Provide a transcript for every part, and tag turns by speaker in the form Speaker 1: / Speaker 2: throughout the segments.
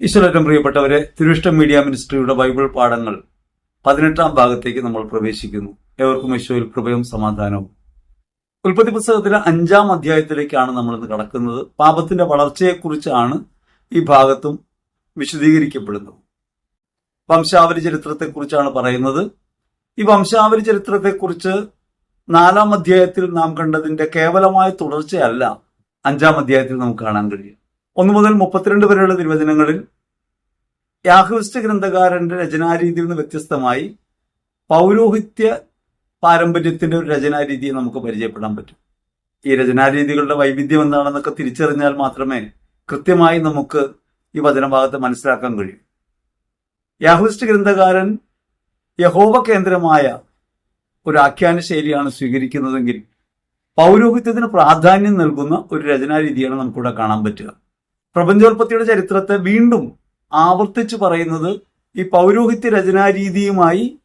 Speaker 1: ഈശ്വരറ്റം പ്രിയപ്പെട്ടവരെ തിരുവിഷ്ടം media മിനിസ്ട്രിയുടെ Bible പാഠങ്ങൾ പതിനെട്ടാം ഭാഗത്തേക്ക് നമ്മൾ പ്രവേശിക്കുന്നു. ഏവർക്കും ഈശോയിൽ കൃപയും സമാധാനവും. ഉൽപ്പത്തി പുസ്തകത്തിലെ അഞ്ചാം അധ്യായത്തിലേക്കാണ് നമ്മൾ ഇന്ന് കടക്കുന്നത്. പാപത്തിന്റെ വളർച്ചയെക്കുറിച്ചാണ് ഈ ഭാഗത്തും വിശദീകരിക്കപ്പെടുന്നത്. വംശാവലി ചരിത്രത്തെക്കുറിച്ചാണ് പറയുന്നത്. ഈ വംശാവലി ചരിത്രത്തെക്കുറിച്ച് നാലാം അധ്യായത്തിൽ നാം കണ്ടതിന്റെ കേവലമായ തുടർച്ചയല്ല അഞ്ചാം അധ്യായത്തിൽ നമുക്ക് കാണാൻ കഴിയും ഒന്ന് മുതൽ മുപ്പത്തിരണ്ട് വരെയുള്ള നിർവചനങ്ങളിൽ യാഹുവിസ്റ്റ് ഗ്രന്ഥകാരന്റെ രചനാരീതിയിൽ നിന്ന് വ്യത്യസ്തമായി പൗരോഹിത്യ പാരമ്പര്യത്തിന്റെ ഒരു രചനാരീതിയെ നമുക്ക് പരിചയപ്പെടാൻ പറ്റും. ഈ രചനാരീതികളുടെ വൈവിധ്യം എന്താണെന്നൊക്കെ തിരിച്ചറിഞ്ഞാൽ മാത്രമേ കൃത്യമായി നമുക്ക് ഈ വചനഭാഗത്തെ മനസ്സിലാക്കാൻ കഴിയൂ. യാഹുവിസ്റ്റ് ഗ്രന്ഥകാരൻ യഹോവ കേന്ദ്രമായ ഒരു ആഖ്യാന ശൈലിയാണ് സ്വീകരിക്കുന്നതെങ്കിൽ പൗരോഹിത്യത്തിന് പ്രാധാന്യം നൽകുന്ന ഒരു രചനാരീതിയാണ് നമുക്കിവിടെ കാണാൻ പറ്റുക. പ്രപഞ്ചോൽപത്തിയുടെ ചരിത്രത്തെ വീണ്ടും ആവർത്തിച്ച് പറയുന്നത് ഈ പൗരോഹിത്യ രചനാരീതിയുമായി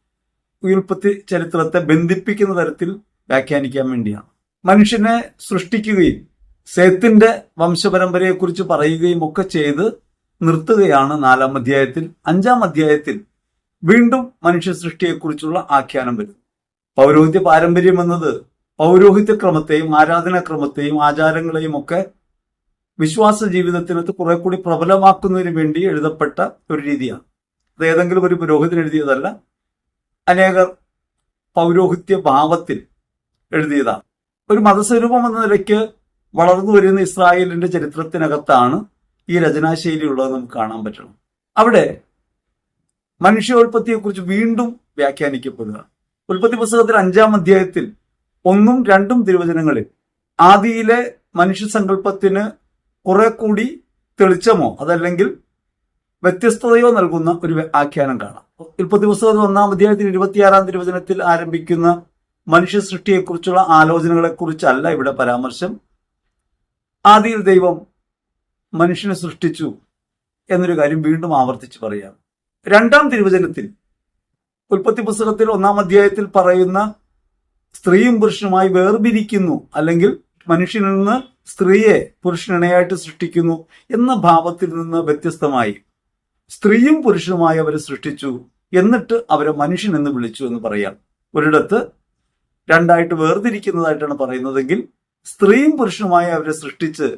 Speaker 1: ഉൽപ്പത്തി ചരിത്രത്തെ ബന്ധിപ്പിക്കുന്ന തരത്തിൽ വ്യാഖ്യാനിക്കാൻ വേണ്ടിയാണ്. മനുഷ്യനെ സൃഷ്ടിക്കുകയും സേത്തിന്റെ വംശപരമ്പരയെക്കുറിച്ച് പറയുകയും ഒക്കെ ചെയ്ത് നിർത്തുകയാണ് നാലാം അധ്യായത്തിൽ. അഞ്ചാം അധ്യായത്തിൽ വീണ്ടും മനുഷ്യ സൃഷ്ടിയെക്കുറിച്ചുള്ള ആഖ്യാനം വരുന്നു. പൗരോഹിത്യ പാരമ്പര്യം എന്നത് പൗരോഹിത്യ ക്രമത്തെയും ആരാധനാക്രമത്തെയും ആചാരങ്ങളെയും ഒക്കെ വിശ്വാസ ജീവിതത്തിനകത്ത് കുറെ കൂടി പ്രബലമാക്കുന്നതിന് വേണ്ടി എഴുതപ്പെട്ട ഒരു രീതിയാണ്. അത് ഏതെങ്കിലും ഒരു പുരോഹിതൻ എഴുതിയതല്ല അനേകർ പൗരോഹിത്യ ഭാവത്തിൽ എഴുതിയതാണ്. ഒരു മതസ്വരൂപം എന്ന നിലയ്ക്ക് വളർന്നു വരുന്ന ഇസ്രായേലിന്റെ ചരിത്രത്തിനകത്താണ് ഈ രചനാശൈലി ഉള്ളത് നമുക്ക് കാണാൻ പറ്റണം. അവിടെ മനുഷ്യോൽപത്തിയെക്കുറിച്ച് വീണ്ടും വ്യാഖ്യാനിക്കപ്പെടുക ഉൽപ്പത്തി പുസ്തകത്തിൽ അഞ്ചാം അധ്യായത്തിൽ ഒന്നും രണ്ടും തിരുവചനങ്ങളിൽ ആദിയിലെ മനുഷ്യസങ്കല്പത്തിന് കുറെ കൂടി തെളിച്ചമോ അതല്ലെങ്കിൽ വ്യത്യസ്തതയോ നൽകുന്ന ഒരു ആഖ്യാനം കാണാം. ഉൽപ്പത്തി പുസ്തകത്തിൽ ഒന്നാം അധ്യായത്തിൽ ഇരുപത്തിയാറാം തിരുവചനത്തിൽ ആരംഭിക്കുന്ന മനുഷ്യ സൃഷ്ടിയെക്കുറിച്ചുള്ള ആലോചനകളെ കുറിച്ചല്ല ഇവിടെ പരാമർശം. ആദിയിൽ ദൈവം മനുഷ്യനെ സൃഷ്ടിച്ചു എന്നൊരു കാര്യം വീണ്ടും ആവർത്തിച്ച് പറയാം. രണ്ടാം തിരുവചനത്തിൽ ഉൽപ്പത്തി പുസ്തകത്തിൽ ഒന്നാം അധ്യായത്തിൽ പറയുന്ന സ്ത്രീയും പുരുഷനുമായി വേർപിരിക്കുന്നു അല്ലെങ്കിൽ മനുഷ്യനിൽ നിന്ന് സ്ത്രീയെ പുരുഷനിണയായിട്ട് സൃഷ്ടിക്കുന്നു എന്ന ഭാവത്തിൽ നിന്ന് വ്യത്യസ്തമായി. സ്ത്രീയും പുരുഷനുമായി അവരെ സൃഷ്ടിച്ചു എന്നിട്ട് അവരെ മനുഷ്യൻ എന്ന് വിളിച്ചു എന്ന് പറയാം. ഒരിടത്ത് രണ്ടായിട്ട് വേർതിരിക്കുന്നതായിട്ടാണ് പറയുന്നതെങ്കിൽ സ്ത്രീയും പുരുഷനുമായി അവരെ സൃഷ്ടിച്ച്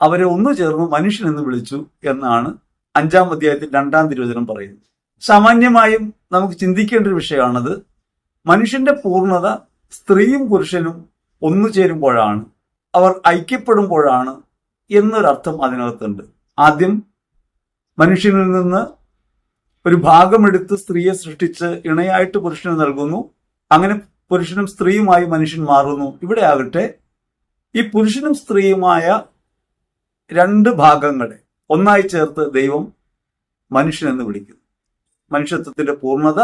Speaker 1: അവരെ ഒന്നു ചേർന്ന് മനുഷ്യൻ എന്ന് വിളിച്ചു എന്നാണ് അഞ്ചാം അധ്യായത്തിൽ രണ്ടാം തിരുവചനം പറയുന്നത്. സാമാന്യമായും നമുക്ക് ചിന്തിക്കേണ്ട ഒരു വിഷയമാണത് മനുഷ്യന്റെ പൂർണത സ്ത്രീയും പുരുഷനും ഒന്നു ചേരുമ്പോഴാണ്. അവർ ഐക്യപ്പെടുമ്പോഴാണ് എന്നൊരർത്ഥം അതിനകത്തുണ്ട്. ആദ്യം മനുഷ്യനിൽ നിന്ന് ഒരു ഭാഗമെടുത്ത് സ്ത്രീയെ സൃഷ്ടിച്ച് ഇണയായിട്ട് പുരുഷന് നൽകുന്നു. അങ്ങനെ പുരുഷനും സ്ത്രീയുമായി മനുഷ്യൻ മാറുന്നു. ഇവിടെ ആകട്ടെ ഈ പുരുഷനും സ്ത്രീയുമായ രണ്ട് ഭാഗങ്ങളെ ഒന്നായി ചേർത്ത് ദൈവം മനുഷ്യനെന്ന് വിളിക്കുന്നു. മനുഷ്യത്വത്തിന്റെ പൂർണത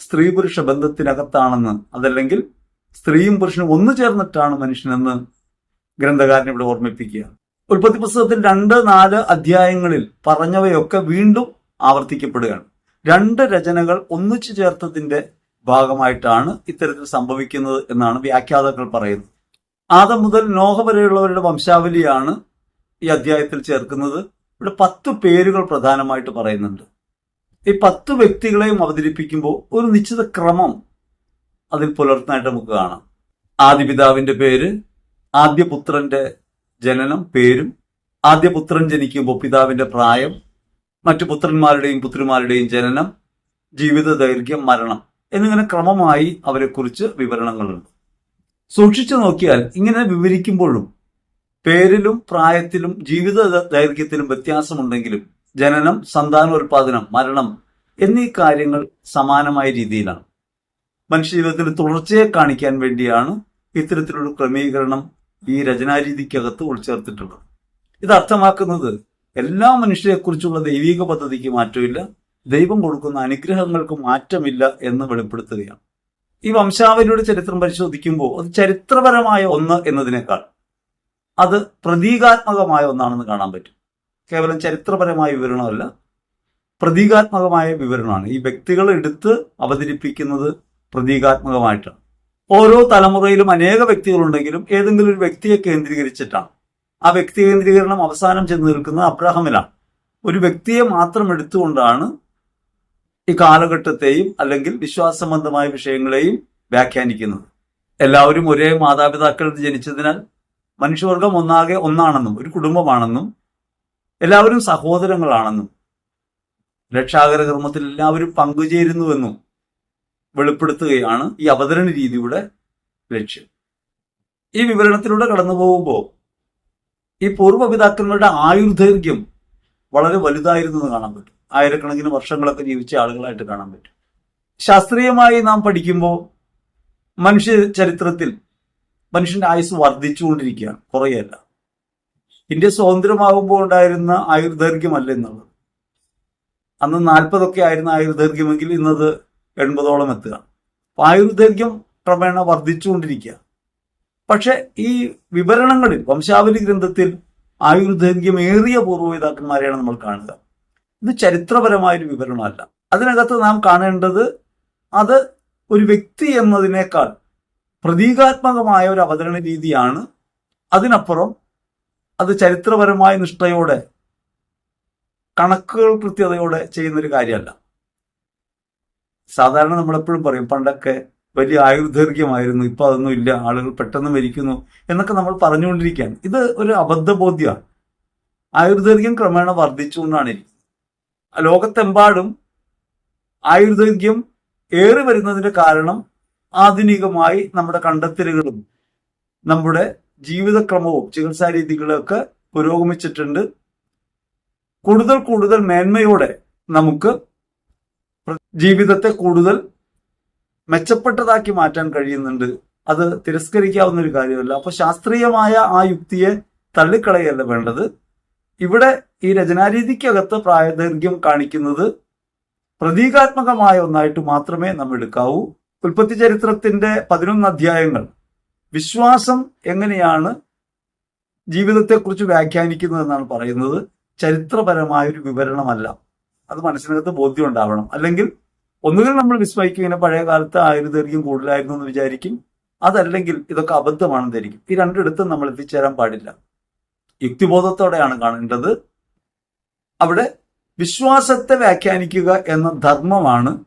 Speaker 1: സ്ത്രീ പുരുഷ ബന്ധത്തിനകത്താണെന്ന് അതല്ലെങ്കിൽ സ്ത്രീയും പുരുഷനും ഒന്നു ചേർന്നിട്ടാണ് മനുഷ്യനെന്ന് ഗ്രന്ഥകാരൻ ഇവിടെ ഓർമ്മിപ്പിക്കുക. ഉൽപ്പത്തി പുസ്തകത്തിൽ രണ്ട് നാല് അധ്യായങ്ങളിൽ പറഞ്ഞവയൊക്കെ വീണ്ടും ആവർത്തിക്കപ്പെടുകയാണ്. രണ്ട് രചനകൾ ഒന്നിച്ചു ചേർത്തതിന്റെ ഭാഗമായിട്ടാണ് ഇത്തരത്തിൽ സംഭവിക്കുന്നത് എന്നാണ് വ്യാഖ്യാതാക്കൾ പറയുന്നത്. ആദം മുതൽ നോഹ വരെയുള്ളവരുടെ വംശാവലിയാണ് ഈ അധ്യായത്തിൽ ചേർക്കുന്നത്. ഇവിടെ പത്ത് പേരുകൾ പ്രധാനമായിട്ട് പറയുന്നുണ്ട്. ഈ പത്ത് വ്യക്തികളെയും അവതരിപ്പിക്കുമ്പോൾ ഒരു നിശ്ചിത ക്രമം അതിൽ പുലർത്തുന്നതായിട്ട് നമുക്ക് കാണാം. ആദിപിതാവിന്റെ പേര് ആദ്യപുത്രന്റെ ജനനം പേരും ആദ്യപുത്രൻ ജനിക്കുമ്പോൾ പിതാവിന്റെ പ്രായം മറ്റു പുത്രന്മാരുടെയും പുത്രിമാരുടെയും ജനനം ജീവിത ദൈർഘ്യം മരണം എന്നിങ്ങനെ ക്രമമായി അവരെക്കുറിച്ച് വിവരണങ്ങളുണ്ട്. സൂക്ഷിച്ചു നോക്കിയാൽ ഇങ്ങനെ വിവരിക്കുമ്പോഴും പേരിലും പ്രായത്തിലും ജീവിത ദൈർഘ്യത്തിലും വ്യത്യാസമുണ്ടെങ്കിലും ജനനം സന്താനോൽപാദനം മരണം എന്നീ കാര്യങ്ങൾ സമാനമായ രീതിയിലാണ്. മനുഷ്യജീവിതത്തിൽ തുടർച്ചയെ കാണിക്കാൻ വേണ്ടിയാണ് ഇത്തരത്തിലുള്ള ക്രമീകരണം ഈ രചനാരീതിക്കകത്ത് ഉൾച്ചേർത്തിട്ടുള്ളത് ഇത് അർത്ഥമാക്കുന്നത് എല്ലാ മനുഷ്യരെക്കുറിച്ചുള്ള ദൈവിക പദ്ധതിക്ക് മാറ്റമില്ല ദൈവം കൊടുക്കുന്ന അനുഗ്രഹങ്ങൾക്ക് മാറ്റമില്ല എന്ന് വെളിപ്പെടുത്തുകയാണ്. ഈ വംശാവലിയുടെ ചരിത്രം പരിശോധിക്കുമ്പോൾ അത് ചരിത്രപരമായ ഒന്ന് എന്നതിനേക്കാൾ അത് പ്രതീകാത്മകമായ ഒന്നാണെന്ന് കാണാൻ പറ്റും. കേവലം ചരിത്രപരമായ വിവരണമല്ല പ്രതീകാത്മകമായ വിവരണമാണ്. ഈ വ്യക്തികൾ എടുത്ത് അവതരിപ്പിക്കുന്നത് പ്രതീകാത്മകമായിട്ടാണ്. ഓരോ തലമുറയിലും അനേക വ്യക്തികളുണ്ടെങ്കിലും ഏതെങ്കിലും ഒരു വ്യക്തിയെ കേന്ദ്രീകരിച്ചിട്ടാണ്. ആ വ്യക്തി കേന്ദ്രീകരണം അവസാനം ചെന്ന് നിൽക്കുന്നത് അബ്രാഹമിലാണ്. ഒരു വ്യക്തിയെ മാത്രം എടുത്തുകൊണ്ടാണ് ഈ കാലഘട്ടത്തെയും അല്ലെങ്കിൽ വിശ്വാസസംബന്ധമായ വിഷയങ്ങളെയും വ്യാഖ്യാനിക്കുന്നത്. എല്ലാവരും ഒരേ മാതാപിതാക്കളിൽ ജനിച്ചതിനാൽ മനുഷ്യവർഗം ഒന്നാകെ ഒന്നാണെന്നും ഒരു കുടുംബമാണെന്നും എല്ലാവരും സഹോദരങ്ങളാണെന്നും രക്ഷാകര കർമ്മത്തിൽ എല്ലാവരും പങ്കുചേരുന്നുവെന്നും വെളിപ്പെടുത്തുകയാണ് ഈ അവതരണ രീതിയുടെ ലക്ഷ്യം. ഈ വിവരണത്തിലൂടെ കടന്നു പോകുമ്പോൾ ഈ പൂർവപിതാക്കന്മാരുടെ ആയുർദൈർഘ്യം വളരെ വലുതായിരുന്നു എന്ന് കാണാൻ പറ്റും. ആയിരക്കണക്കിന് വർഷങ്ങളൊക്കെ ജീവിച്ച ആളുകളായിട്ട് കാണാൻ പറ്റും. ശാസ്ത്രീയമായി നാം പഠിക്കുമ്പോൾ മനുഷ്യ ചരിത്രത്തിൽ മനുഷ്യന്റെ ആയുസ് വർദ്ധിച്ചുകൊണ്ടിരിക്കുകയാണ് കുറയല്ല. ഇന്ത്യ സ്വതന്ത്രമാകുമ്പോൾ ഉണ്ടായിരുന്ന ആയുർദൈർഘ്യമല്ല എന്നുള്ളത് അന്ന് നാൽപ്പതൊക്കെ ആയിരുന്ന ആയുർദൈർഘ്യമെങ്കിൽ ഇന്നത് എൺപതോളം എത്തുക. അപ്പൊ ആയുർദൈർഘ്യം ക്രമേണ വർദ്ധിച്ചുകൊണ്ടിരിക്കുക. പക്ഷെ ഈ വിവരണങ്ങളിൽ വംശാവലി ഗ്രന്ഥത്തിൽ ആയുർദൈർഘ്യം ഏറിയ പൂർവപിതാക്കന്മാരെയാണ് നമ്മൾ കാണുക. ഇത് ചരിത്രപരമായൊരു വിവരണമല്ല. അതിനകത്ത് നാം കാണേണ്ടത് അത് ഒരു വ്യക്തി എന്നതിനേക്കാൾ പ്രതീകാത്മകമായ ഒരു അവതരണ രീതിയാണ്. അതിനപ്പുറം അത് ചരിത്രപരമായ നിഷ്ഠയോടെ കണക്കുകൾ കൃത്യതയോടെ ചെയ്യുന്നൊരു കാര്യമല്ല. സാധാരണ നമ്മളെപ്പോഴും പറയും പണ്ടൊക്കെ വലിയ ആയുർദൈർഘ്യമായിരുന്നു ഇപ്പൊ അതൊന്നും ഇല്ല ആളുകൾ പെട്ടെന്ന് മരിക്കുന്നു എന്നൊക്കെ നമ്മൾ പറഞ്ഞുകൊണ്ടിരിക്കുകയാണ്. ഇത് ഒരു അബദ്ധബോധ്യമാണ്. ആയുർദൈർഘ്യം ക്രമേണ വർദ്ധിച്ചുകൊണ്ടാണ്. ഇരിക്കുന്നത് ലോകത്തെമ്പാടും ആയുർദൈർഘ്യം ഏറി വരുന്നതിന്റെ കാരണം ആധുനികമായി നമ്മുടെ കണ്ടെത്തലുകളും നമ്മുടെ ജീവിതക്രമവും ചികിത്സാ രീതികളൊക്കെ പുരോഗമിച്ചിട്ടുണ്ട്. കൂടുതൽ കൂടുതൽ മേന്മയോടെ നമുക്ക് ജീവിതത്തെ കൂടുതൽ മെച്ചപ്പെട്ടതാക്കി മാറ്റാൻ കഴിയുന്നുണ്ട്. അത് തിരസ്കരിക്കാവുന്ന ഒരു കാര്യമല്ല. അപ്പൊ ശാസ്ത്രീയമായ ആ യുക്തിയെ തള്ളിക്കളയല്ല വേണ്ടത്. ഇവിടെ ഈ രചനാരീതിക്കകത്ത് പ്രായദൈർഘ്യം കാണിക്കുന്നത് പ്രതീകാത്മകമായ ഒന്നായിട്ട് മാത്രമേ നാം എടുക്കാവൂ. ഉൽപ്പത്തി ചരിത്രത്തിന്റെ പതിനൊന്ന് അധ്യായങ്ങൾ. വിശ്വാസം എങ്ങനെയാണ് ജീവിതത്തെക്കുറിച്ച് വ്യാഖ്യാനിക്കുന്നതെന്നാണ് പറയുന്നത്. ചരിത്രപരമായൊരു വിവരണമല്ല. അത് മനസ്സിനകത്ത് ബോധ്യം ഉണ്ടാവണം അല്ലെങ്കിൽ ഒന്നുകിൽ നമ്മൾ വിസ്മയിക്കും ഇങ്ങനെ പഴയ കാലത്ത് ആയുർദൈർഘ്യം കൂടുതലായിരുന്നു എന്ന് വിചാരിക്കും. അതല്ലെങ്കിൽ ഇതൊക്കെ അബദ്ധമാണെന്ന് ധരിക്കും ഈ രണ്ടിടത്തും നമ്മൾ എത്തിച്ചേരാൻ പാടില്ല. യുക്തിബോധത്തോടെയാണ് കാണേണ്ടത്. അവിടെ വിശ്വാസത്തെ വ്യാഖ്യാനിക്കുക എന്ന ധർമ്മമാണ്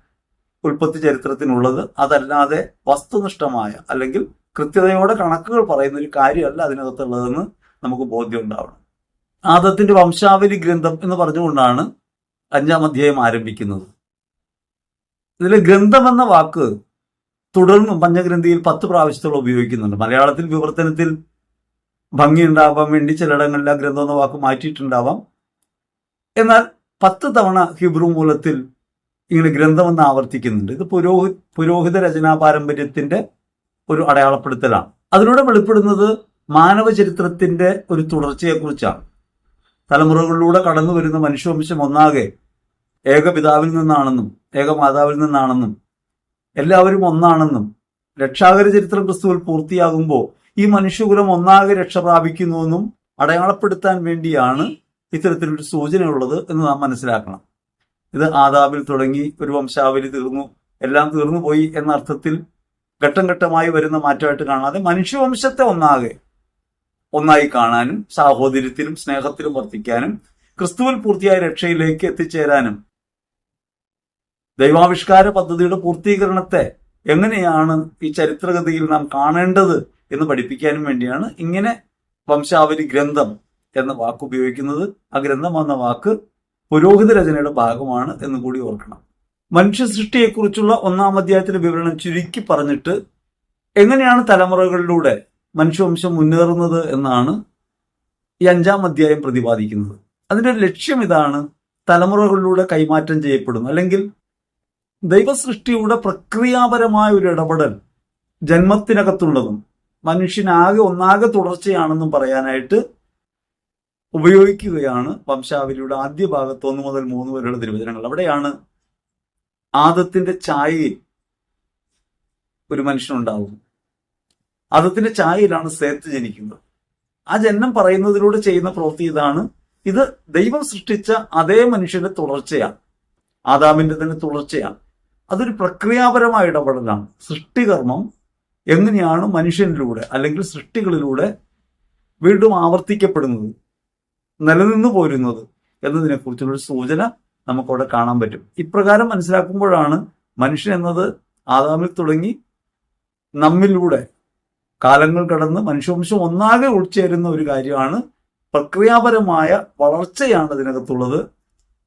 Speaker 1: ഉൽപ്പത്തി ചരിത്രത്തിനുള്ളത്. അതല്ലാതെ വസ്തുനിഷ്ഠമായ അല്ലെങ്കിൽ കൃത്യതയോടെ കണക്കുകൾ പറയുന്ന ഒരു കാര്യമല്ല അതിനകത്തുള്ളതെന്ന് നമുക്ക് ബോധ്യം ഉണ്ടാവണം ആദത്തിന്റെ വംശാവലി ഗ്രന്ഥം എന്ന് പറഞ്ഞുകൊണ്ടാണ് അഞ്ചാം അധ്യായം ആരംഭിക്കുന്നത്. ഇതിൽ ഗ്രന്ഥം എന്ന വാക്ക് തുടർന്നും പഞ്ചഗ്രന്ഥിയിൽ പത്ത് പ്രാവശ്യത്തോളം ഉപയോഗിക്കുന്നുണ്ട്. മലയാളത്തിൽ വിവർത്തനത്തിൽ ഭംഗി ഉണ്ടാവാൻ വേണ്ടി ചിലയിടങ്ങളിൽ ആ ഗ്രന്ഥം എന്ന വാക്ക് മാറ്റിയിട്ടുണ്ടാവാം. എന്നാൽ പത്ത് തവണ ഹിബ്രു മൂലത്തിൽ ഇങ്ങനെ ഗ്രന്ഥമെന്ന് ആവർത്തിക്കുന്നുണ്ട്. ഇത് പുരോഹി പുരോഹിത രചനാ പാരമ്പര്യത്തിന്റെ ഒരു അടയാളപ്പെടുത്തലാണ്. അതിലൂടെ വെളിപ്പെടുന്നത് മാനവ ചരിത്രത്തിന്റെ ഒരു തുടർച്ചയെക്കുറിച്ചാണ്. തലമുറകളിലൂടെ കടന്നു വരുന്ന മനുഷ്യവംശം ഒന്നാകെ ഏകപിതാവിൽ നിന്നാണെന്നും ഏകമാതാവിൽ നിന്നാണെന്നും എല്ലാവരും ഒന്നാണെന്നും രക്ഷാകര ചരിത്രം ക്രിസ്തുവിൽ പൂർത്തിയാകുമ്പോൾ ഈ മനുഷ്യകുലം ഒന്നാകെ രക്ഷ പ്രാപിക്കുന്നുവെന്നും അടയാളപ്പെടുത്താൻ വേണ്ടിയാണ് ഇത്തരത്തിലൊരു സൂചനയുള്ളത് എന്ന് നാം മനസ്സിലാക്കണം. ഇത് ആദാബിൽ തുടങ്ങി ഒരു വംശാവലി തീർന്നു എല്ലാം തീർന്നു പോയി എന്ന അർത്ഥത്തിൽ ഘട്ടം ഘട്ടമായി വരുന്ന മാറ്റമായിട്ട് കാണാതെ മനുഷ്യവംശത്തെ ഒന്നാകെ ഒന്നായി കാണാനും സാഹോദര്യത്തിലും സ്നേഹത്തിലും വർദ്ധിക്കാനും ക്രിസ്തുവിൽ പൂർത്തിയായ രക്ഷയിലേക്ക് എത്തിച്ചേരാനും. ദൈവാവിഷ്കാര പദ്ധതിയുടെ പൂർത്തീകരണത്തെ എങ്ങനെയാണ് ഈ ചരിത്രഗതിയിൽ നാം കാണേണ്ടത് എന്ന് പഠിപ്പിക്കാനും വേണ്ടിയാണ് ഇങ്ങനെ വംശാവലി ഗ്രന്ഥം എന്ന വാക്ക് ഉപയോഗിക്കുന്നത്. ആ ഗ്രന്ഥം എന്ന വാക്ക് പുരോഹിത രചനയുടെ ഭാഗമാണ് എന്ന് കൂടി ഓർക്കണം. മനുഷ്യ സൃഷ്ടിയെക്കുറിച്ചുള്ള ഒന്നാം അധ്യായത്തിലെ വിവരണം ചുരുക്കി പറഞ്ഞിട്ട് എങ്ങനെയാണ് തലമുറകളിലൂടെ മനുഷ്യവംശം മുന്നേറുന്നത് എന്നാണ് ഈ അഞ്ചാം അധ്യായം പ്രതിപാദിക്കുന്നത്. അതിന്റെ ലക്ഷ്യം ഇതാണ് തലമുറകളിലൂടെ കൈമാറ്റം ചെയ്യപ്പെടുന്നു അല്ലെങ്കിൽ ദൈവസൃഷ്ടിയുടെ പ്രക്രിയാപരമായ ഒരു ഇടപെടൽ ജന്മത്തിനകത്തുള്ളതും മനുഷ്യനാകെ ഒന്നാകെ തുടർച്ചയാണെന്നും പറയാനായിട്ട് ഉപയോഗിക്കുകയാണ് വംശാവലിയുടെ ആദ്യ ഭാഗത്ത് ഒന്ന് മുതൽ മൂന്ന് വരെയുള്ള തിരുവചനങ്ങൾ. അവിടെയാണ് ആദത്തിന്റെ ഛായയിൽ ഒരു മനുഷ്യനുണ്ടാവും ആദത്തിന്റെ ചായയിലാണ് സേത്ത് ജനിക്കുന്നത്. ആ ജന്മം പറയുന്നതിലൂടെ ചെയ്യുന്ന പ്രവൃത്തി ഇതാണ്. ഇത് ദൈവം സൃഷ്ടിച്ച അതേ മനുഷ്യന്റെ തുടർച്ചയാണ്. ആദാമിന്റെ തന്നെ തുടർച്ചയാണ്. അതൊരു പ്രക്രിയാപരമായ ഇടപെടലാണ്. സൃഷ്ടികർമ്മം എങ്ങനെയാണ് മനുഷ്യനിലൂടെ അല്ലെങ്കിൽ സൃഷ്ടികളിലൂടെ വീണ്ടും ആവർത്തിക്കപ്പെടുന്നത് നിലനിന്നു പോരുന്നത് എന്നതിനെക്കുറിച്ചുള്ള കുറിച്ചുള്ളൊരു സൂചന നമുക്കവിടെ കാണാൻ പറ്റും. ഇപ്രകാരം മനസ്സിലാക്കുമ്പോഴാണ് മനുഷ്യൻ എന്നത് ആദാമിൽ തുടങ്ങി നമ്മിലൂടെ കാലങ്ങൾ കടന്ന് മനുഷ്യവംശം ഒന്നാകെ ഉൾച്ചേരുന്ന ഒരു കാര്യമാണ് പ്രക്രിയാപരമായ വളർച്ചയാണ് ഇതിനകത്തുള്ളത്.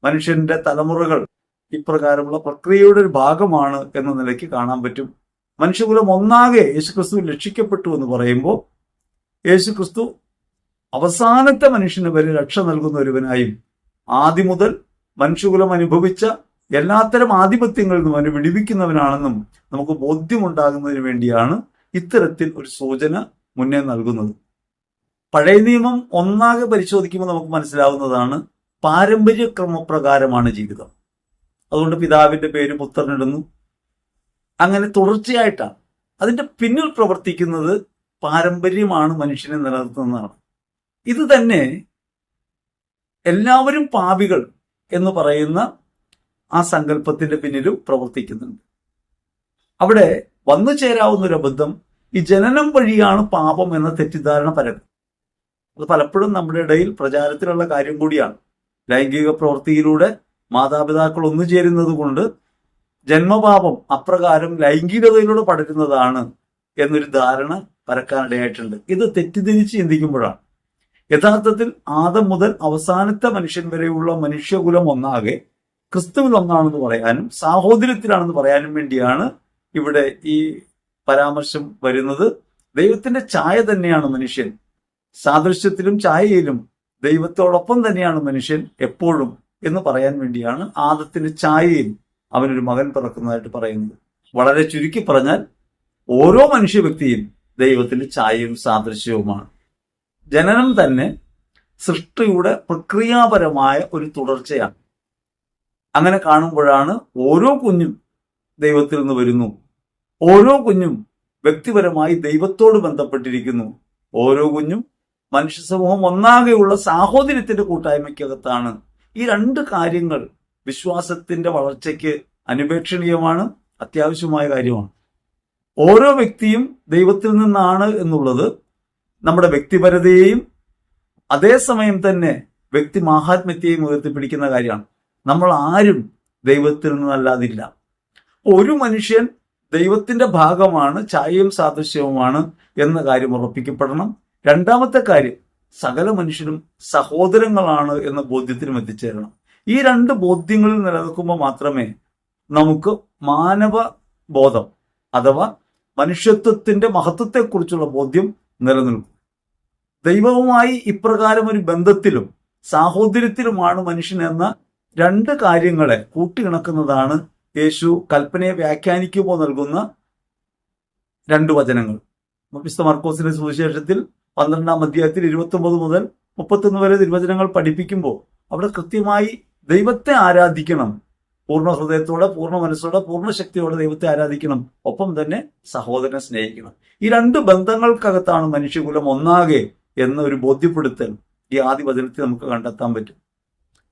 Speaker 1: മനുഷ്യന്റെ തലമുറകൾ ഇപ്രകാരമുള്ള പ്രക്രിയയുടെ ഒരു ഭാഗമാണ് എന്ന നിലയ്ക്ക് കാണാൻ പറ്റും. മനുഷ്യകുലം ഒന്നാകെ യേശുക്രിസ്തു രക്ഷിക്കപ്പെട്ടു എന്ന് പറയുമ്പോൾ യേശുക്രിസ്തു അവസാനത്തെ മനുഷ്യന് വരെ രക്ഷ നൽകുന്ന ഒരുവനായും ആദ്യം മുതൽ മനുഷ്യകുലം അനുഭവിച്ച എല്ലാത്തരം ആധിപത്യങ്ങളിൽ നിന്നും അവനെ വിടിവിക്കുന്നവനാണെന്നും നമുക്ക് ബോധ്യമുണ്ടാകുന്നതിന് വേണ്ടിയാണ് ഇത്തരത്തിൽ ഒരു സൂചന മുന്നേ നൽകുന്നത്. പഴയ നിയമം ഒന്നാകെ പരിശോധിക്കുമ്പോൾ നമുക്ക് മനസ്സിലാവുന്നതാണ് പാരമ്പര്യ ക്രമപ്രകാരമാണ് ജീവിതം. അതുകൊണ്ട് പിതാവിന്റെ പേര് പുത്രനിടുന്നു. അങ്ങനെ തുടർച്ചയായിട്ടാണ്. അതിന്റെ പിന്നിൽ പ്രവർത്തിക്കുന്നത് പാരമ്പര്യമാണ് മനുഷ്യനെ നിലനിർത്തുന്നതാണ്. ഇത് തന്നെ എല്ലാവരും പാപികൾ എന്ന് പറയുന്ന ആ സങ്കല്പത്തിന്റെ പിന്നിലും പ്രവർത്തിക്കുന്നുണ്ട്. അവിടെ വന്നു ചേരാവുന്ന ഒരു അബദ്ധം ഈ ജനനം വഴിയാണ് പാപം എന്ന തെറ്റിദ്ധാരണ പരക്കും അത് പലപ്പോഴും നമ്മുടെ ഇടയിൽ പ്രചാരത്തിലുള്ള കാര്യം കൂടിയാണ്. ലൈംഗിക പ്രവൃത്തിയിലൂടെ മാതാപിതാക്കൾ ഒന്നുചേരുന്നത് കൊണ്ട് ജന്മപാപം അപ്രകാരം ലൈംഗികതയിലൂടെ പടരുന്നതാണ് എന്നൊരു ധാരണ പരക്കാനിടയായിട്ടുണ്ട്. ഇത് തെറ്റിദ്ധരിച്ച് ചിന്തിക്കുമ്പോഴാണ്. യഥാർത്ഥത്തിൽ ആദം മുതൽ അവസാനത്തെ മനുഷ്യൻ വരെയുള്ള മനുഷ്യകുലം ഒന്നാകെ ക്രിസ്തുവിൽ ഒന്നാണെന്ന് പറയാനും സാഹോദര്യത്തിലാണെന്ന് പറയാനും വേണ്ടിയാണ് ഇവിടെ ഈ പരാമർശം വരുന്നത് ദൈവത്തിന്റെ ഛായ തന്നെയാണ് മനുഷ്യൻ. സാദൃശ്യത്തിലും ഛായയിലും ദൈവത്തോടൊപ്പം തന്നെയാണ് മനുഷ്യൻ എപ്പോഴും എന്ന് പറയാൻ വേണ്ടിയാണ് ആദത്തിന്റെ ഛായയിൽ അവനൊരു മകൻ പിറക്കുന്നതായിട്ട് പറയുന്നത്. വളരെ ചുരുക്കി പറഞ്ഞാൽ ഓരോ മനുഷ്യ വ്യക്തിയും ദൈവത്തിന്റെ ഛായയും സാദൃശ്യവുമാണ്. ജനനം തന്നെ സൃഷ്ടിയുടെ പ്രക്രിയാപരമായ ഒരു തുടർച്ചയാണ്. അങ്ങനെ കാണുമ്പോഴാണ് ഓരോ കുഞ്ഞും ദൈവത്തിൽ നിന്ന് വരുന്നു. ഓരോ കുഞ്ഞും വ്യക്തിപരമായി ദൈവത്തോട് ബന്ധപ്പെട്ടിരിക്കുന്നു. ഓരോ കുഞ്ഞും മനുഷ്യ സമൂഹം ഒന്നാകെയുള്ള സാഹോദര്യത്തിന്റെ കൂട്ടായ്മയ്ക്കകത്താണ്. ഈ രണ്ട് കാര്യങ്ങൾ വിശ്വാസത്തിന്റെ വളർച്ചയ്ക്ക് അനുപേക്ഷണീയമാണ് അത്യാവശ്യമായ കാര്യമാണ്. ഓരോ വ്യക്തിയും ദൈവത്തിൽ നിന്നാണ് എന്നുള്ളത് നമ്മുടെ വ്യക്തിപരതയെയും അതേസമയം തന്നെ വ്യക്തി മാഹാത്മ്യത്തെയും ഉയർത്തിപ്പിടിക്കുന്ന കാര്യമാണ്. നമ്മൾ ആരും ദൈവത്തിൽ നിന്നല്ലാതില്ല. ഒരു മനുഷ്യൻ ദൈവത്തിന്റെ ഭാഗമാണ് ചായയും സാദൃശ്യവുമാണ് എന്ന കാര്യം ഉറപ്പിക്കപ്പെടണം. രണ്ടാമത്തെ കാര്യം സകല മനുഷ്യരും സഹോദരങ്ങളാണ് എന്ന ബോധ്യത്തിനും എത്തിച്ചേരണം. ഈ രണ്ട് ബോധ്യങ്ങളിൽ നിലനിൽക്കുമ്പോൾ മാത്രമേ നമുക്ക് മാനവ ബോധം അഥവാ മനുഷ്യത്വത്തിന്റെ മഹത്വത്തെക്കുറിച്ചുള്ള ബോധ്യം നിലനിൽക്കും. ദൈവവുമായി ഇപ്രകാരം ഒരു ബന്ധത്തിലും സാഹോദര്യത്തിലുമാണ് മനുഷ്യൻ എന്ന രണ്ട് കാര്യങ്ങളെ കൂട്ടിയിണക്കുന്നതാണ് യേശു കൽപ്പനയെ വ്യാഖ്യാനിക്കുമ്പോൾ നൽകുന്ന രണ്ട് വചനങ്ങൾ. വിശുദ്ധ മർക്കോസിന്റെ സുവിശേഷത്തിൽ പന്ത്രണ്ടാം അധ്യായത്തിൽ ഇരുപത്തി ഒമ്പത് മുതൽ മുപ്പത്തൊന്ന് വരെ തിരുവചനങ്ങൾ പഠിപ്പിക്കുമ്പോൾ അവിടെ കൃത്യമായി ദൈവത്തെ ആരാധിക്കണം. പൂർണ ഹൃദയത്തോടെ പൂർണ മനസ്സോടെ പൂർണ ശക്തിയോടെ ദൈവത്തെ ആരാധിക്കണം. ഒപ്പം തന്നെ സഹോദരനെ സ്നേഹിക്കണം. ഈ രണ്ട് ബന്ധങ്ങൾക്കകത്താണ് മനുഷ്യകുലം ഒന്നാകെ എന്ന ഒരു ബോധ്യപ്പെടുത്തൽ ഈ ആദ്യ വചനത്തിൽ നമുക്ക് കണ്ടെത്താൻ പറ്റും.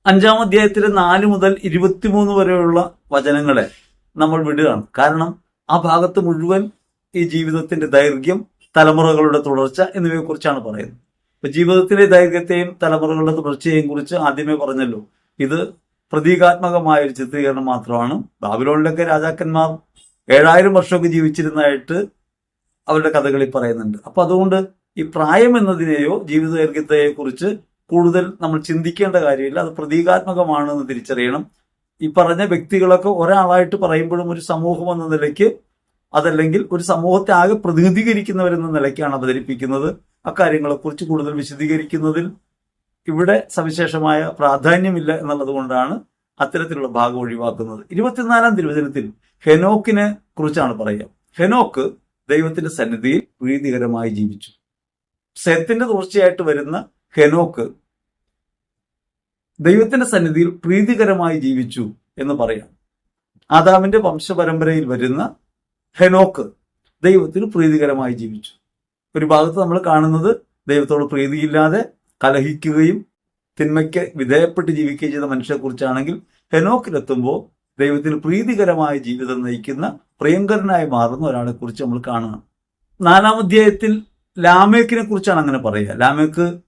Speaker 1: അഞ്ചാം അധ്യായത്തിലെ നാല് മുതൽ ഇരുപത്തിമൂന്ന് വരെയുള്ള വചനങ്ങളെ നമ്മൾ വിടുകയാണ്. കാരണം ആ ഭാഗത്ത് മുഴുവൻ ഈ ജീവിതത്തിന്റെ ദൈർഘ്യം തലമുറകളുടെ തുടർച്ച എന്നിവയെക്കുറിച്ചാണ് പറയുന്നത്. ഇപ്പൊ ജീവിതത്തിലെ ദൈർഘ്യത്തെയും തലമുറകളുടെ തുടർച്ചയെയും കുറിച്ച് ആദ്യമേ പറഞ്ഞല്ലോ. ഇത് പ്രതീകാത്മകമായ ഒരു ചിത്രീകരണം മാത്രമാണ്. ബാബിലോണിലൊക്കെ രാജാക്കന്മാർ ഏഴായിരം വർഷമൊക്കെ ജീവിച്ചിരുന്നതായിട്ട് അവരുടെ കഥകളിൽ പറയുന്നുണ്ട്. അപ്പൊ അതുകൊണ്ട് ഈ പ്രായം എന്നതിനെയോ ജീവിത ദൈർഘ്യത്തെയോ കുറിച്ച് കൂടുതൽ നമ്മൾ ചിന്തിക്കേണ്ട കാര്യമില്ല. അത് പ്രതീകാത്മകമാണെന്ന് തിരിച്ചറിയണം. ഈ പറഞ്ഞ വ്യക്തികളൊക്കെ ഒരാളായിട്ട് പറയുമ്പോഴും ഒരു സമൂഹം എന്ന നിലയ്ക്ക് അതല്ലെങ്കിൽ ഒരു സമൂഹത്തെ ആകെ പ്രതിനിധീകരിക്കുന്നവരെന്ന നിലയ്ക്കാണ് അവതരിപ്പിക്കുന്നത്. അക്കാര്യങ്ങളെക്കുറിച്ച് കൂടുതൽ വിശദീകരിക്കുന്നതിൽ ഇവിടെ സവിശേഷമായ പ്രാധാന്യമില്ല എന്നുള്ളത് കൊണ്ടാണ് അത്തരത്തിലുള്ള ഭാഗം ഒഴിവാക്കുന്നത്. ഇരുപത്തിനാലാം തിരുവചനത്തിൽ ഹെനോക്കിനെ കുറിച്ചാണ് പറയുക. ഹെനോക്ക് ദൈവത്തിന്റെ സന്നിധിയിൽ പ്രീതികരമായി ജീവിച്ചു. സെത്തിന്റെ തുടർച്ചയായിട്ട് വരുന്ന ഹെനോക്ക് ദൈവത്തിന്റെ സന്നിധിയിൽ പ്രീതികരമായി ജീവിച്ചു എന്ന് പറയാം. ആദാമിന്റെ വംശപരമ്പരയിൽ വരുന്ന ഹെനോക്ക് ദൈവത്തിന് പ്രീതികരമായി ജീവിച്ചു. ഒരു ഭാഗത്ത് നമ്മൾ കാണുന്നത് ദൈവത്തോട് പ്രീതിയില്ലാതെ കലഹിക്കുകയും തിന്മയ്ക്ക് വിധേയപ്പെട്ട് ജീവിക്കുകയും ചെയ്ത മനുഷ്യരെ കുറിച്ചാണെങ്കിൽ ഹെനോക്കിലെത്തുമ്പോൾ ദൈവത്തിന് പ്രീതികരമായ ജീവിതം നയിക്കുന്ന പ്രിയങ്കരനായി മാറുന്ന ഒരാളെ കുറിച്ച് നമ്മൾ കാണുകയാണ് നാലാം അധ്യായത്തിൽ ലാമേക്കിനെ കുറിച്ചാണ് അങ്ങനെ പറയുക. ലാമേക്ക്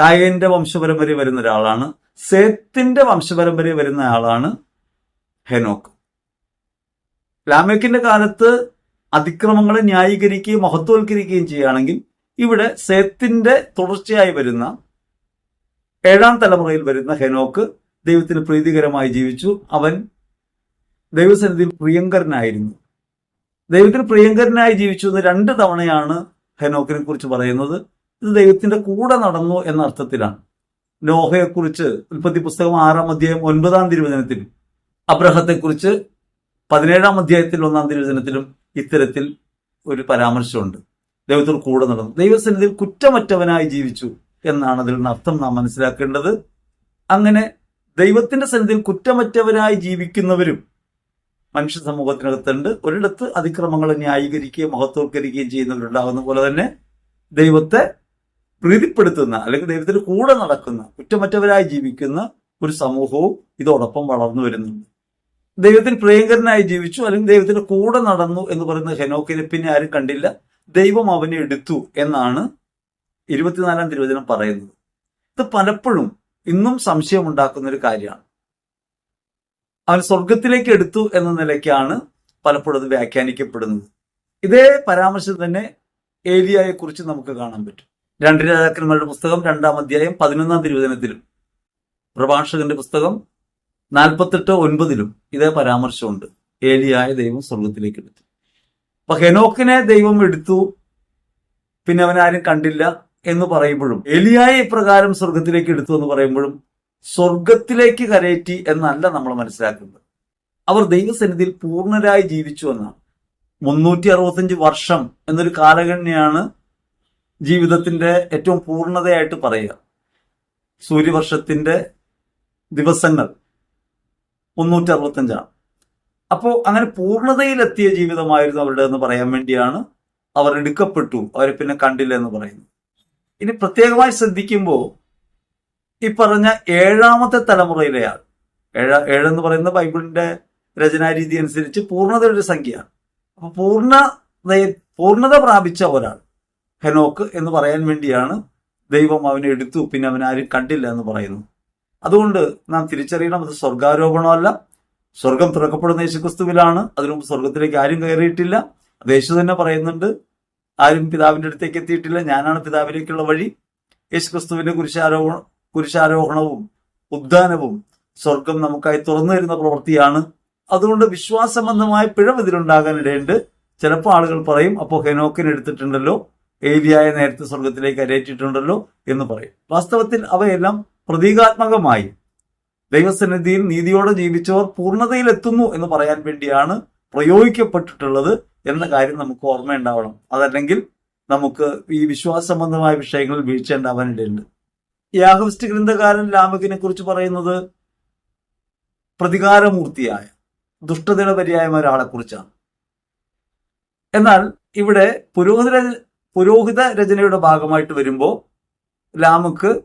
Speaker 1: കായന്റെ വംശപരമ്പരയിൽ വരുന്ന ഒരാളാണ്. സേത്തിന്റെ വംശപരമ്പരയിൽ വരുന്ന ആളാണ് ഹെനോക്ക്. ലാമേക്കിന്റെ കാലത്ത് അതിക്രമങ്ങളെ ന്യായീകരിക്കുകയും മഹത്വവൽക്കരിക്കുകയും ചെയ്യുകയാണെങ്കിൽ ഇവിടെ സേത്തിന്റെ തുടർച്ചയായി വരുന്ന ഏഴാം തലമുറയിൽ വരുന്ന ഹെനോക്ക് ദൈവത്തിന് പ്രീതികരമായി ജീവിച്ചു. അവൻ ദൈവസന്നിധിയിൽ പ്രിയങ്കരനായിരുന്നു. ദൈവത്തിന് പ്രിയങ്കരനായി ജീവിച്ചു എന്ന് രണ്ട് തവണയാണ് ഹെനോക്കിനെ കുറിച്ച് പറയുന്നത്. ഇത് ദൈവത്തിന്റെ കൂടെ നടന്നു എന്ന അർത്ഥത്തിലാണ്. നോഹയെക്കുറിച്ച് ഉൽപ്പത്തി പുസ്തകം ആറാം അധ്യായം ഒൻപതാം തിരുവചനത്തിൽ അബ്രഹത്തെക്കുറിച്ച് പതിനേഴാം അധ്യായത്തിൽ ഒന്നാം തിരുവചനത്തിലും ഇത്തരത്തിൽ ഒരു പരാമർശമുണ്ട്. ദൈവത്തോട് കൂടെ നടന്നു. ദൈവസന്നിധിയിൽ കുറ്റമറ്റവനായി ജീവിച്ചു എന്നാണ് അതിൽ അർത്ഥം നാം മനസ്സിലാക്കേണ്ടത്. അങ്ങനെ ദൈവത്തിന്റെ സന്നിധിയിൽ കുറ്റമറ്റവരായി ജീവിക്കുന്നവരും മനുഷ്യ സമൂഹത്തിനകത്തുണ്ട്. ഒരിടത്ത് അതിക്രമങ്ങളെ ന്യായീകരിക്കുകയും മഹത്വവൽക്കരിക്കുകയും ചെയ്യുന്നവരുണ്ടാകുന്ന പോലെ തന്നെ ദൈവത്തെ പ്രീതിപ്പെടുത്തുന്ന അല്ലെങ്കിൽ ദൈവത്തിന് കൂടെ നടക്കുന്ന കുറ്റമറ്റവരായി ജീവിക്കുന്ന ഒരു സമൂഹവും ഇതോടൊപ്പം വളർന്നു വരുന്നുണ്ട്. ദൈവത്തിന് പ്രിയങ്കരനായി ജീവിച്ചു അല്ലെങ്കിൽ ദൈവത്തിന്റെ കൂടെ നടന്നു എന്ന് പറയുന്ന ഹെനോക്കിനെ പിന്നെ ആരും കണ്ടില്ല. ദൈവം അവനെ എടുത്തു എന്നാണ് ഇരുപത്തിനാലാം തിരുവചനം പറയുന്നത്. ഇത് പലപ്പോഴും ഇന്നും സംശയം ഉണ്ടാക്കുന്ന ഒരു കാര്യമാണ്. അവൻ സ്വർഗത്തിലേക്ക് എടുത്തു എന്ന നിലയ്ക്കാണ് പലപ്പോഴും അത് വ്യാഖ്യാനിക്കപ്പെടുന്നത്. ഇതേ പരാമർശം തന്നെ ഏലിയായെ കുറിച്ച് നമുക്ക് കാണാൻ പറ്റും. രണ്ട് രാജാക്കന്മാരുടെ പുസ്തകം രണ്ടാം അധ്യായം പതിനൊന്നാം തിരുവചനത്തിലും. പ്രഭാഷകന്റെ പുസ്തകം നാൽപ്പത്തെട്ട് ഒൻപതിലും ഇതേ പരാമർശമുണ്ട്. ഏലിയായ ദൈവം സ്വർഗത്തിലേക്ക് എടുത്തു. അപ്പൊ ഹെനോക്കിനെ ദൈവം എടുത്തു. പിന്നെ അവൻ ആരും കണ്ടില്ല എന്ന് പറയുമ്പോഴും എലിയായ ഇപ്രകാരം സ്വർഗത്തിലേക്ക് എടുത്തു എന്ന് പറയുമ്പോഴും സ്വർഗത്തിലേക്ക് കരയറ്റി എന്നല്ല നമ്മൾ മനസ്സിലാക്കുന്നത്. അവർ ദൈവസന്നിധിയിൽ പൂർണരായി ജീവിച്ചു എന്നാണ്. മുന്നൂറ്റി അറുപത്തഞ്ച് വർഷം എന്നൊരു കാലഗണ്യാണ് ജീവിതത്തിന്റെ ഏറ്റവും പൂർണതയായിട്ട് പറയുക. സൂര്യവർഷത്തിന്റെ ദിവസങ്ങൾ മുന്നൂറ്റി അറുപത്തഞ്ചാണ് അപ്പോൾ അങ്ങനെ പൂർണതയിലെത്തിയ ജീവിതമായിരുന്നു അവരുടെ എന്ന് പറയാൻ വേണ്ടിയാണ് അവർ എടുക്കപ്പെട്ടു അവരെ പിന്നെ കണ്ടില്ല എന്ന് പറയുന്നു ഇനി പ്രത്യേകമായി ശ്രദ്ധിക്കുമ്പോൾ ഈ പറഞ്ഞ ഏഴാമത്തെ തലമുറയിലെ ആൾ ഏഴ ഏഴെന്ന് പറയുന്ന ബൈബിളിന്റെ രചനാരീതി അനുസരിച്ച് പൂർണതയുടെ സംഖ്യയാണ്. അപ്പൊ പൂർണ പൂർണത പ്രാപിച്ച ഒരാൾ ഹെനോക്ക് എന്ന് പറയാൻ വേണ്ടിയാണ് ദൈവം അവനെ എടുത്തു പിന്നെ അവൻ ആരും കണ്ടില്ല എന്ന് പറയുന്നു. അതുകൊണ്ട് നാം തിരിച്ചറിയണം അത് സ്വർഗാരോപണമല്ല. സ്വർഗം തുറക്കപ്പെടുന്ന യേശുക്രിസ്തുവിലാണ്. അതിനു മുമ്പ് സ്വർഗത്തിലേക്ക് ആരും കയറിയിട്ടില്ല. അത് യേശു തന്നെ പറയുന്നുണ്ട്. ആരും പിതാവിന്റെ അടുത്തേക്ക് എത്തിയിട്ടില്ല. ഞാനാണ് പിതാവിലേക്കുള്ള വഴി. യേശുക്രിസ്തുവിന്റെ കുരിശാരോഹണ കുരിശാരോഹണവും ഉദ്ധാനവും സ്വർഗം നമുക്കായി തുറന്നു തരുന്ന പ്രവൃത്തിയാണ്. അതുകൊണ്ട് വിശ്വാസബന്ധമായ പിഴവ് ഇതിലുണ്ടാകാൻ ഇടയുണ്ട് ചിലപ്പോൾ ആളുകൾ പറയും അപ്പോൾ ഹെനോക്കിന് എടുത്തിട്ടുണ്ടല്ലോ? ഏലിയായ നേരത്തെ സ്വർഗത്തിലേക്ക് അരയറ്റിട്ടുണ്ടല്ലോ എന്ന് പറയും. വാസ്തവത്തിൽ അവയെല്ലാം പ്രതീകാത്മകമായി ദൈവസന്നിധിയിൽ നീതിയോടെ ജീവിച്ചവർ പൂർണതയിലെത്തുന്നു എന്ന് പറയാൻ വേണ്ടിയാണ് പ്രയോഗിക്കപ്പെട്ടിട്ടുള്ളത് എന്ന കാര്യം നമുക്ക് ഓർമ്മയുണ്ടാവണം. അതല്ലെങ്കിൽ നമുക്ക് ഈ വിശ്വാസ സംബന്ധമായ വിഷയങ്ങളിൽ വീഴ്ച ഉണ്ടാവാനിടയുണ്ട് യാഹവിസ്റ്റ് ഗ്രന്ഥകാരൻ ലാമകിനെ കുറിച്ച് പറയുന്നത് പ്രതികാരമൂർത്തിയായ ദുഷ്ടതയുടെ പര്യായമായ ഒരാളെ കുറിച്ചാണ് എന്നാൽ ഇവിടെ പുരോഹിത പുരോഹിത രചനയുടെ ഭാഗമായിട്ട് വരുമ്പോൾ ലാമുക്ക്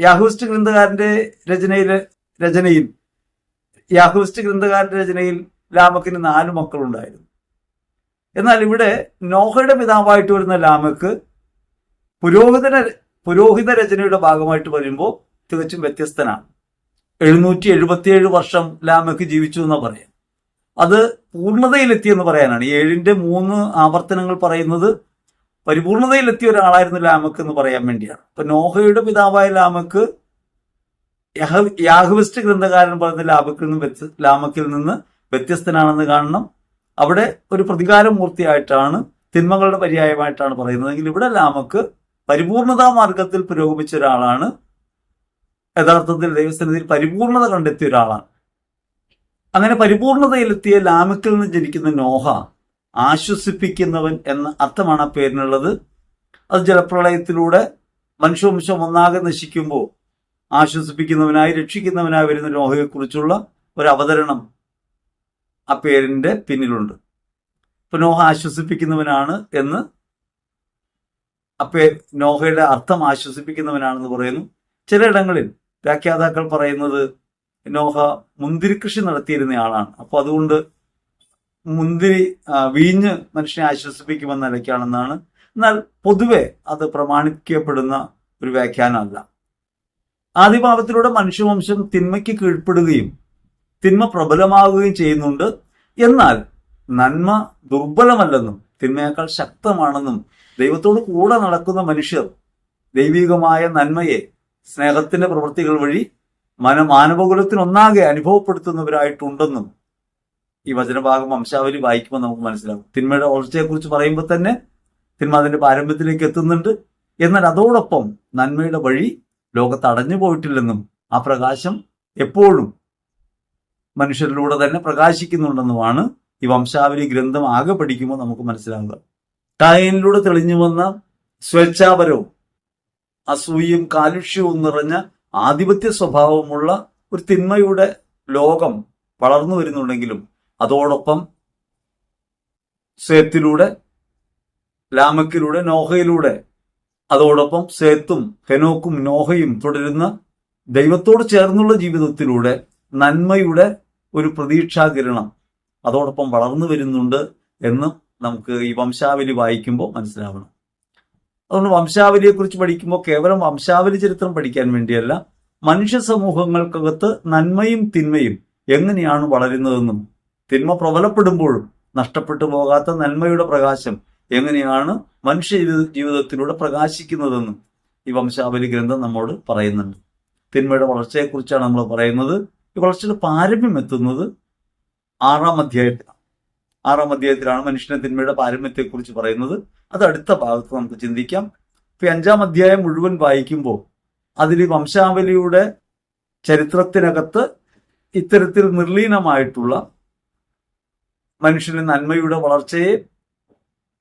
Speaker 1: യാഹുവിസ്റ്റ് ഗ്രന്ഥകാരന്റെ രചനയിൽ രചനയിൽ യാഹുവിസ്റ്റ് ഗ്രന്ഥകാരന്റെ രചനയിൽ ലാമക്കിന് നാല് മക്കളുണ്ടായിരുന്നു. എന്നാൽ ഇവിടെ നോഹയുടെ പിതാവായിട്ട് വരുന്ന ലാമക്ക് പുരോഹിത പുരോഹിത രചനയുടെ ഭാഗമായിട്ട് വരുമ്പോൾ തികച്ചും വ്യത്യസ്തനാണ്. എഴുന്നൂറ്റി എഴുപത്തിയേഴ് വർഷം ലാമക്ക് ജീവിച്ചു എന്ന് പറയാം. അത് പൂർണതയിലെത്തിയെന്ന് പറയാനാണ്. ഏഴിന്റെ മൂന്ന് ആവർത്തനങ്ങൾ പറയുന്നത് പരിപൂർണതയിലെത്തിയ ഒരാളായിരുന്നു ലാമക്ക് എന്ന് പറയാൻ വേണ്ടിയാണ്. ഇപ്പൊ നോഹയുടെ പിതാവായ ലാമക്ക് യാഹുവിസ്റ്റ് ഗ്രന്ഥകാരൻ പറയുന്ന ലാമക്കിൽ നിന്ന് ലാമക്കിൽ നിന്ന് വ്യത്യസ്തനാണെന്ന് കാണണം. അവിടെ ഒരു പ്രതികാരമൂർത്തിയായിട്ടാണ് തിന്മകളുടെ പര്യായമായിട്ടാണ് പറയുന്നതെങ്കിൽ ഇവിടെ ലാമക്ക് പരിപൂർണതാ മാർഗത്തിൽ പുരോഗമിച്ച ഒരാളാണ്. യഥാർത്ഥത്തിൽ ദൈവസന്നിധിയിൽ പരിപൂർണത കണ്ടെത്തിയ ഒരാളാണ്. അങ്ങനെ പരിപൂർണതയിലെത്തിയ ലാമക്കിൽ നിന്ന് ജനിക്കുന്ന നോഹ ആശ്വസിപ്പിക്കുന്നവൻ എന്ന അർത്ഥമാണ് ആ പേരിനുള്ളത്. അത് ജലപ്രളയത്തിലൂടെ മനുഷ്യവംശം ഒന്നാകെ നശിക്കുമ്പോൾ ആശ്വസിപ്പിക്കുന്നവനായി രക്ഷിക്കുന്നവനായി വരുന്ന നോഹയെക്കുറിച്ചുള്ള ഒരു അവതരണം ആ പേരിന്റെ പിന്നിലുണ്ട്. ഇപ്പൊ നോഹ ആശ്വസിപ്പിക്കുന്നവനാണ് എന്ന് അപ്പേ നോഹയുടെ അർത്ഥം ആശ്വസിപ്പിക്കുന്നവനാണെന്ന് പറയുന്നു. ചിലയിടങ്ങളിൽ വ്യാഖ്യാതാക്കൾ പറയുന്നത് നോഹ മുന്തിരി കൃഷി നടത്തിയിരുന്ന ആളാണ്. അപ്പൊ അതുകൊണ്ട് മുന്തിരി വീഞ്ഞ് മനുഷ്യനെ ആശ്വസിപ്പിക്കുമെന്ന നിലയ്ക്കാണെന്നാണ്. എന്നാൽ പൊതുവെ അത് പ്രമാണിക്കപ്പെടുന്ന ഒരു വ്യാഖ്യാനമല്ല. ആദിഭാവത്തിലൂടെ മനുഷ്യവംശം തിന്മയ്ക്ക് കീഴ്പ്പെടുകയും തിന്മ പ്രബലമാവുകയും ചെയ്യുന്നുണ്ട്. എന്നാൽ നന്മ ദുർബലമല്ലെന്നും തിന്മയേക്കാൾ ശക്തമാണെന്നും ദൈവത്തോട് കൂടെ നടക്കുന്ന മനുഷ്യർ ദൈവികമായ നന്മയെ സ്നേഹത്തിന്റെ പ്രവൃത്തികൾ വഴി മന മാനവകുലത്തിനൊന്നാകെ അനുഭവപ്പെടുത്തുന്നവരായിട്ടുണ്ടെന്നും ഈ വചനഭാഗം വംശാവലി വായിക്കുമ്പോൾ നമുക്ക് മനസ്സിലാവും തിന്മയുടെ വളർച്ചയെക്കുറിച്ച് പറയുമ്പോൾ തന്നെ തിന്മ അതിന്റെ പാരമ്പര്യത്തിലേക്ക് എത്തുന്നുണ്ട്. എന്നാൽ അതോടൊപ്പം നന്മയുടെ വഴി ലോകത്ത് അടഞ്ഞു പോയിട്ടില്ലെന്നും ആ പ്രകാശം എപ്പോഴും മനുഷ്യരിലൂടെ തന്നെ പ്രകാശിക്കുന്നുണ്ടെന്നുമാണ് ഈ വംശാവലി ഗ്രന്ഥം ആകെ പഠിക്കുമ്പോൾ നമുക്ക് മനസ്സിലാവുക. കായലിലൂടെ തെളിഞ്ഞു വന്ന സ്വേച്ഛാപരവും അസൂയും കാലുഷ്യവും നിറഞ്ഞ ആധിപത്യ സ്വഭാവമുള്ള ഒരു തിന്മയുടെ ലോകം വളർന്നു വരുന്നുണ്ടെങ്കിലും അതോടൊപ്പം സേത്തിലൂടെ ലാമക്കിലൂടെ നോഹയിലൂടെ അതോടൊപ്പം സേത്തും ഹെനോക്കും നോഹയും തുടരുന്ന ദൈവത്തോട് ചേർന്നുള്ള ജീവിതത്തിലൂടെ നന്മയുടെ ഒരു പ്രതീക്ഷാകിരണം അതോടൊപ്പം വളർന്നു വരുന്നുണ്ട് എന്ന് നമുക്ക് ഈ വംശാവലി വായിക്കുമ്പോൾ മനസ്സിലാവണം. അതുകൊണ്ട് വംശാവലിയെക്കുറിച്ച് പഠിക്കുമ്പോൾ കേവലം വംശാവലി ചരിത്രം പഠിക്കാൻ വേണ്ടിയല്ല മനുഷ്യ സമൂഹങ്ങൾക്കകത്ത് നന്മയും തിന്മയും എങ്ങനെയാണ് വളരുന്നതെന്നും തിന്മ പ്രബലപ്പെടുമ്പോഴും നഷ്ടപ്പെട്ടു പോകാത്ത നന്മയുടെ പ്രകാശം എങ്ങനെയാണ് മനുഷ്യ ജീവിതത്തിലൂടെ പ്രകാശിക്കുന്നതെന്നും ഈ വംശാവലി ഗ്രന്ഥം നമ്മോട് പറയുന്നുണ്ട്. തിന്മയുടെ വളർച്ചയെക്കുറിച്ചാണ് നമ്മൾ പറയുന്നത്. ഈ വളർച്ചയിൽ പാരമ്യം എത്തുന്നത് ആറാം അധ്യായത്തിലാണ്. ആറാം അധ്യായത്തിലാണ് മനുഷ്യനെ തിന്മയുടെ പാരമ്യത്തെക്കുറിച്ച് പറയുന്നത്. അത് അടുത്ത ഭാഗത്ത് നമുക്ക് ചിന്തിക്കാം. ഇപ്പൊ അഞ്ചാം അധ്യായം മുഴുവൻ വായിക്കുമ്പോൾ അതിൽ വംശാവലിയുടെ ചരിത്രത്തിനകത്ത് ഇത്തരത്തിൽ നിർലീനമായിട്ടുള്ള മനുഷ്യന് നന്മയുടെ വളർച്ചയെ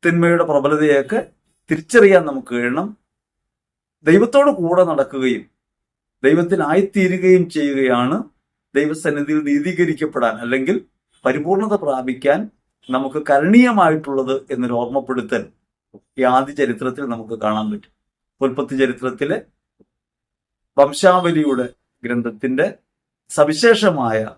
Speaker 1: തിന്മയുടെ പ്രബലതയൊക്കെ തിരിച്ചറിയാൻ നമുക്ക് കഴിയണം. ദൈവത്തോട് കൂടെ നടക്കുകയും ദൈവത്തിനായിത്തീരുകയും ചെയ്യുകയാണ് ദൈവസന്നിധിയിൽ നീതീകരിക്കപ്പെടാൻ അല്ലെങ്കിൽ പരിപൂർണത പ്രാപിക്കാൻ നമുക്ക് കരണീയമായിട്ടുള്ളത് എന്നൊരു ഓർമ്മപ്പെടുത്തൽ ഈ ആദ്യ ചരിത്രത്തിൽ നമുക്ക് കാണാൻ പറ്റും. ഉൽപ്പത്തി ചരിത്രത്തിലെ വംശാവലിയുടെ ഗ്രന്ഥത്തിന്റെ സവിശേഷമായ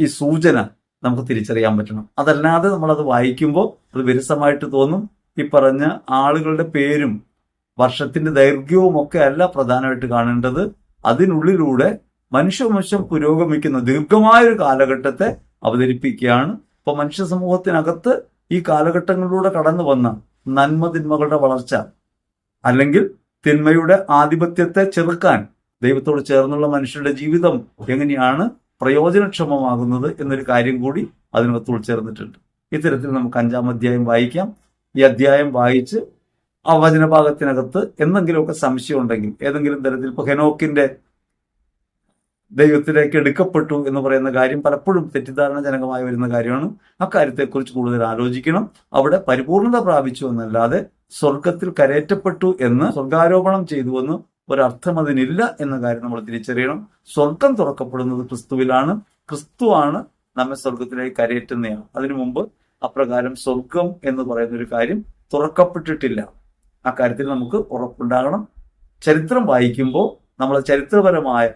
Speaker 1: ഈ സൂചന നമുക്ക് തിരിച്ചറിയാൻ പറ്റണം. അതല്ലാതെ നമ്മളത് വായിക്കുമ്പോൾ അത് വിരസമായിട്ട് തോന്നും. ഈ പറഞ്ഞ ആളുകളുടെ പേരും വർഷത്തിന്റെ ദൈർഘ്യവും ഒക്കെ അല്ല പ്രധാനമായിട്ട് കാണേണ്ടത്. അതിനുള്ളിലൂടെ മനുഷ്യവംശം പുരോഗമിക്കുന്ന ദീർഘമായ ഒരു കാലഘട്ടത്തെ അവതരിപ്പിക്കുകയാണ്. ഇപ്പൊ മനുഷ്യ സമൂഹത്തിനകത്ത് ഈ കാലഘട്ടങ്ങളിലൂടെ കടന്നു വന്ന നന്മ തിന്മകളുടെ വളർച്ച അല്ലെങ്കിൽ തിന്മയുടെ ആധിപത്യത്തെ ചെറുക്കാൻ ദൈവത്തോട് ചേർന്നുള്ള മനുഷ്യരുടെ ജീവിതം എങ്ങനെയാണ് പ്രയോജനക്ഷമമാകുന്നത് എന്നൊരു കാര്യം കൂടി അതിനകത്ത് ഉൾച്ചേർന്നിട്ടുണ്ട്. ഇത്തരത്തിൽ നമുക്ക് അഞ്ചാം അധ്യായം വായിക്കാം. ഈ അധ്യായം വായിച്ച് ആ വചനഭാഗത്തിനകത്ത് എന്തെങ്കിലുമൊക്കെ സംശയം ഉണ്ടെങ്കിൽ ഏതെങ്കിലും തരത്തിൽ ഇപ്പൊ ഹെനോക്കിന്റെ ദൈവത്തിലേക്ക് എടുക്കപ്പെട്ടു എന്ന് പറയുന്ന കാര്യം പലപ്പോഴും തെറ്റിദ്ധാരണജനകമായി വരുന്ന കാര്യമാണ്. അക്കാര്യത്തെക്കുറിച്ച് കൂടുതൽ ആലോചിക്കണം. അവിടെ പരിപൂർണത പ്രാപിച്ചു എന്നല്ലാതെ സ്വർഗത്തിൽ കരയറ്റപ്പെട്ടു എന്ന് സ്വർഗാരോപണം ചെയ്തു എന്ന് ഒരർത്ഥം അതിനില്ല എന്ന കാര്യം നമ്മൾ തിരിച്ചറിയണം. സ്വർഗം തുറക്കപ്പെടുന്നത് ക്രിസ്തുവിലാണ്. ക്രിസ്തുവാണ് നമ്മെ സ്വർഗത്തിലേക്ക് കരയറ്റുന്നതാണ് അതിനു മുമ്പ് അപ്രകാരം സ്വർഗം എന്ന് പറയുന്ന ഒരു കാര്യം തുറക്കപ്പെട്ടിട്ടില്ല. ആ കാര്യത്തിൽ നമുക്ക് ഉറപ്പുണ്ടാകണം. ചരിത്രം വായിക്കുമ്പോൾ നമ്മൾ ചരിത്രപരമായ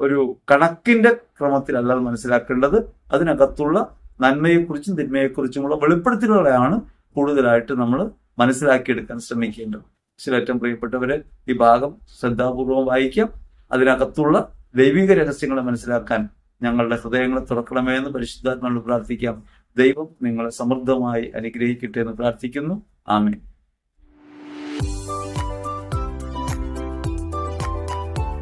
Speaker 1: ഒരു കണക്കിന്റെ ക്രമത്തിലല്ല മനസ്സിലാക്കേണ്ടത്. അതിനകത്തുള്ള നന്മയെക്കുറിച്ചും തിന്മയെക്കുറിച്ചുമുള്ള വെളിപ്പെടുത്തലുകളെയാണ് കൂടുതലായിട്ട് നമ്മൾ മനസ്സിലാക്കിയെടുക്കാൻ ശ്രമിക്കേണ്ടത്. ചിലറ്റം പ്രിയപ്പെട്ടവരെ ഈ ഭാഗം ശ്രദ്ധാപൂർവം വായിക്കാം. അതിനകത്തുള്ള ദൈവിക രഹസ്യങ്ങളെ മനസ്സിലാക്കാൻ ഞങ്ങളുടെ ഹൃദയങ്ങളെ തുറക്കണമേ എന്ന് പരിശുദ്ധാത്മാവിനോട് പ്രാർത്ഥിക്കാം. ദൈവം നിങ്ങളെ സമൃദ്ധമായി അനുഗ്രഹിക്കട്ടെ എന്ന് പ്രാർത്ഥിക്കുന്നു. ആമേൻ.